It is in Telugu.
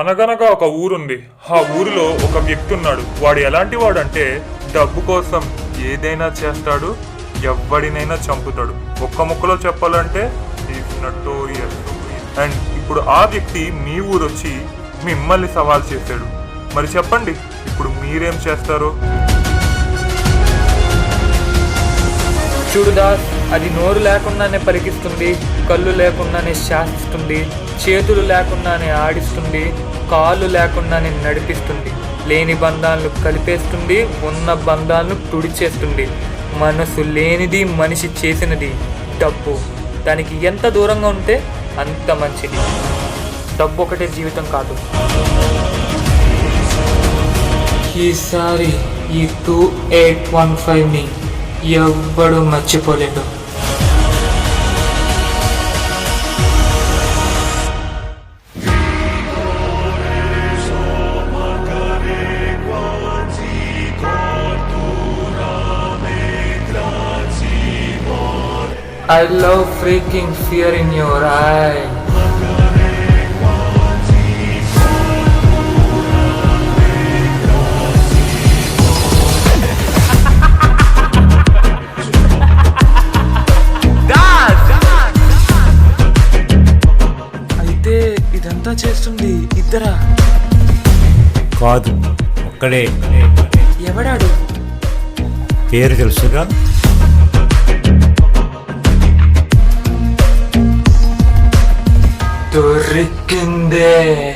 అనగనగా ఒక ఊరుంది. ఆ ఊరిలో ఒక వ్యక్తి ఉన్నాడు వాడు ఎలాంటి వాడంటే డబ్బు కోసం ఏదైనా చేస్తాడు ఎవడినైనా చంపుతాడు. ఒక్క ముక్కలో చెప్పాలంటే నటోరియస్ అండ్ ఇప్పుడు ఆ వ్యక్తి మీ ఊరు వచ్చి మిమ్మల్ని సవాల్ చేశాడు. మరి చెప్పండి ఇప్పుడు మీరేం చేస్తారు? చూడు దాస్ అది నోరు లేకుండానే పరికిస్తుంది కళ్ళు లేకుండానే శాసిస్తుంది చేతులు లేకుండానే ఆడిస్తుంది కాళ్ళు లేకుండానే నడిపిస్తుంది లేని బంధాలను కలిపేస్తుంది ఉన్న బంధాలను తుడిచేస్తుంది. మనసు లేనిది మనిషి చేసినది డబ్బు. దానికి ఎంత దూరంగా ఉంటే అంత మంచిది. డబ్బు ఒకటే జీవితం కాదు. ఈసారి ఈ టూ ఎయిట్ వన్ ఫైవ్ని ఎవ్వడు మర్చిపోలేడు I love freaking fear in your eye. అయితే ఇదంతా చేస్తుంది ఇద్దరా? కాదు ఒక్కడే. ఎవడాడు? పేరు తెలుసుగా? kırık günde